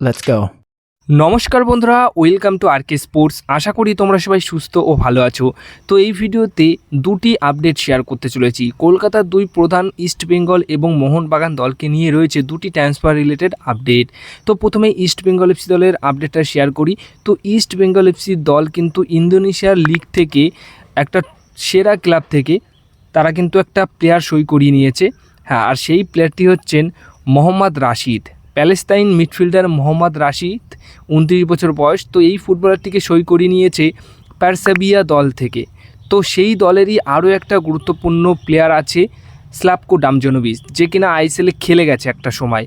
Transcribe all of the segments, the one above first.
Let's go. নমস্কার বন্ধুরা welcome to R K sports আশা করি তোমরা সবাই সুস্থ ও ভালো আছো। তো এই ভিডিওতে দুটি আপডেট শেয়ার করতে চলেছি। কলকাতার দুই প্রধান ইস্ট বেঙ্গল এবং মোহনবাগান দলকে নিয়ে রয়েছে দুটি ট্রান্সফার রিলেটেড আপডেট তো প্রথমে ইস্ট বেঙ্গল এফসি দলের আপডেটটা শেয়ার করি। তো ইস্ট বেঙ্গল এফসি দল কিন্তু ইন্দোনেশিয়ার লিগ থেকে একটা সেরা ক্লাব থেকে তারা কিন্তু একটা প্লেয়ার সই করিয়ে নিয়েছে। হ্যাঁ আর সেই প্লেয়ারটি হচ্ছেন Mohammad Rashid. Palestine midfielder Mohammad Rashid, উনত্রিশ বছর বয়স, তো এই ফুটবলারটিকে সই করিয়ে নিয়েছে প্যারসাবিয়া দল থেকে। তো সেই দলেরই আরও একটা গুরুত্বপূর্ণ প্লেয়ার আছে স্লাপকো ডামজনোভিচ যে কিনা আইএসএলে খেলে গেছে একটা সময়।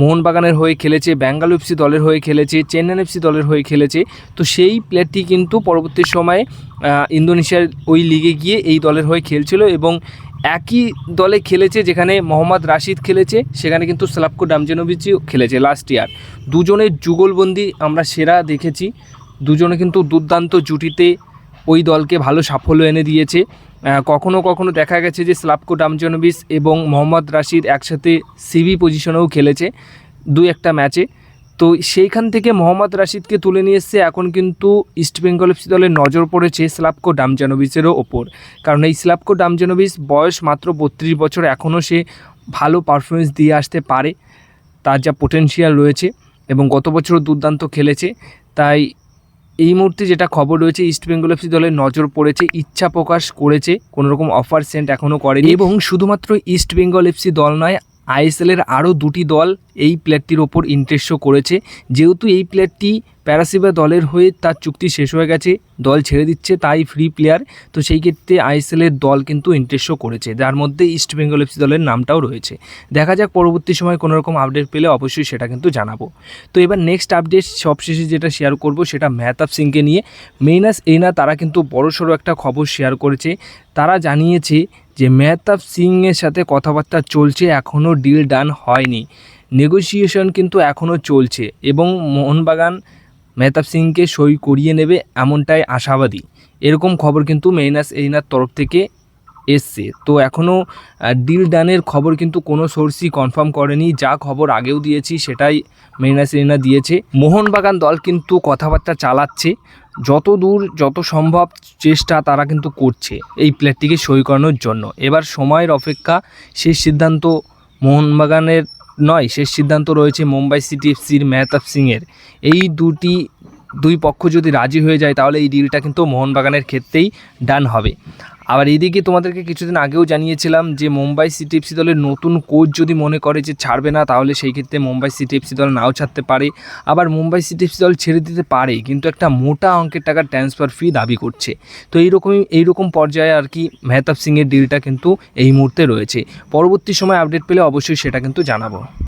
মোহনবাগানের হয়ে খেলেছে, ব্যাঙ্গালোর এফসি দলের হয়ে খেলেছে, চেন্নাই এফসি দলের হয়ে খেলেছে। তো সেই প্লেয়ারটি কিন্তু পরবর্তী সময়ে ইন্দোনেশিয়ার ওই লিগে গিয়ে এই দলের হয়ে খেলছিল এবং একই দলে খেলেছে যেখানে মোহাম্মদ রাশিদ খেলেছে, সেখানে কিন্তু স্লাপকো ডামজেনোভিচও খেলেছে লাস্ট ইয়ার দুজনের যুগলবন্দি আমরা সেরা দেখেছি। দুজনে কিন্তু দুর্দান্ত জুটিতে ওই দলকে ভালো সাফল্য এনে দিয়েছে। কখনো কখনো দেখা গেছে যে স্লাপকো ডামজেনোভিচ এবং মোহাম্মদ রাশিদ একসাথে সিবি পজিশনেও খেলেছে। দু একটা ম্যাচে তো সেইখান থেকে মোহাম্মদ রাশিদকে তুলে নিয়ে এসছে এখন কিন্তু ইস্ট বেঙ্গল এফসি দলের নজর পড়েছে স্লাপকো ডামজানোভিচেরও ওপর। কারণ এই স্লাপকো ডামজানোভিচ বয়স মাত্র বত্রিশ বছর, এখনও সে ভালো পারফরমেন্স দিয়ে আসতে পারে। তার যা পোটেনশিয়াল রয়েছে এবং গত বছরও দুর্দান্ত খেলেছে। তাই এই মুহূর্তে যেটা খবর রয়েছে ইস্ট বেঙ্গল এফসি দলের নজর পড়েছে, ইচ্ছা প্রকাশ করেছে কোনো রকম অফার সেন্ট এখনও করেনি। এবং শুধুমাত্র ইস্ট বেঙ্গল এফসি দল নয় আইএসএলের আরও দুটি দল এই প্লেয়ারটির ওপর ইন্টারেস্ট করেছে। যেহেতু এই প্লেয়ারটি প্যারাসিবা দলের হয়ে তার চুক্তি শেষ হয়ে গেছে, দল ছেড়ে দিচ্ছে, তাই ফ্রি প্লেয়ার তো সেই ক্ষেত্রে আইএসএলের দল কিন্তু ইন্টারেস্ট শো করেছে, যার মধ্যে ইস্ট বেঙ্গল এফসি দলের নামটাও রয়েছে। দেখা যাক পরবর্তী সময় কোনো রকম আপডেট পেলে অবশ্যই সেটা কিন্তু জানাব। তো এবার নেক্সট আপডেট সবশেষে যেটা শেয়ার করব, সেটা মেহতাব সিংকে নিয়ে। মেইনাস এইনা তারা কিন্তু বড়সড় একটা খবর শেয়ার করেছে। তারা জানিয়েছে যে মেহতাব সিংয়ের সাথে কথাবার্তা চলছে এখনও ডিল ডান হয়নি। নেগোসিয়েশন কিন্তু এখনও চলছে এবং মোহনবাগান মেহতাব সিংকে সই করিয়ে নেবে এমনটাই আশাবাদী। এরকম খবর কিন্তু মেইনাস এইনার তরফ থেকে এসছে। তো এখনও ডিল ডানের খবর কিন্তু কোনো সোর্সই কনফার্ম করেনি। যা খবর আগেও দিয়েছি, সেটাই মেইনাস সেরিনা দিয়েছে। মোহনবাগান দল কিন্তু কথাবার্তা চালাচ্ছে। যত দূর যত সম্ভব চেষ্টা তারা কিন্তু করছে এই প্লেয়ারটিকে সই করানোর জন্য। এবার সময়ের অপেক্ষা, শেষ সিদ্ধান্ত মোহনবাগানের নয়, শেষ সিদ্ধান্ত রয়েছে মুম্বাই সিটি এফসির মেহতাব সিংয়ের। এই দুটি দুই পক্ষ যদি রাজি হয়ে যায়, তাহলে এই ডিলটা কিন্তু মোহনবাগানের ক্ষেত্রেই ডান হবে। আবার এদিকে তোমাদেরকে কিছুদিন আগেও জানিয়েছিলাম যে মুম্বাই সিটি এফসি দলের নতুন কোচ যদি মনে করে যে ছাড়বে না, তাহলে সেই ক্ষেত্রে মুম্বাই সিটি এফসি দল নাও ছাড়তে পারে। আবার মুম্বাই সিটি এফসি দল ছেড়ে দিতে পারে, কিন্তু একটা মোটা অঙ্কের টাকার ট্রান্সফার ফি দাবি করছে। তো এইরকমই, এইরকম পর্যায়ে আর কি মেহতাব সিংয়ের ডিলটা কিন্তু এই মুহূর্তে রয়েছে। পরবর্তী সময় আপডেট পেলে অবশ্যই সেটা কিন্তু জানাব।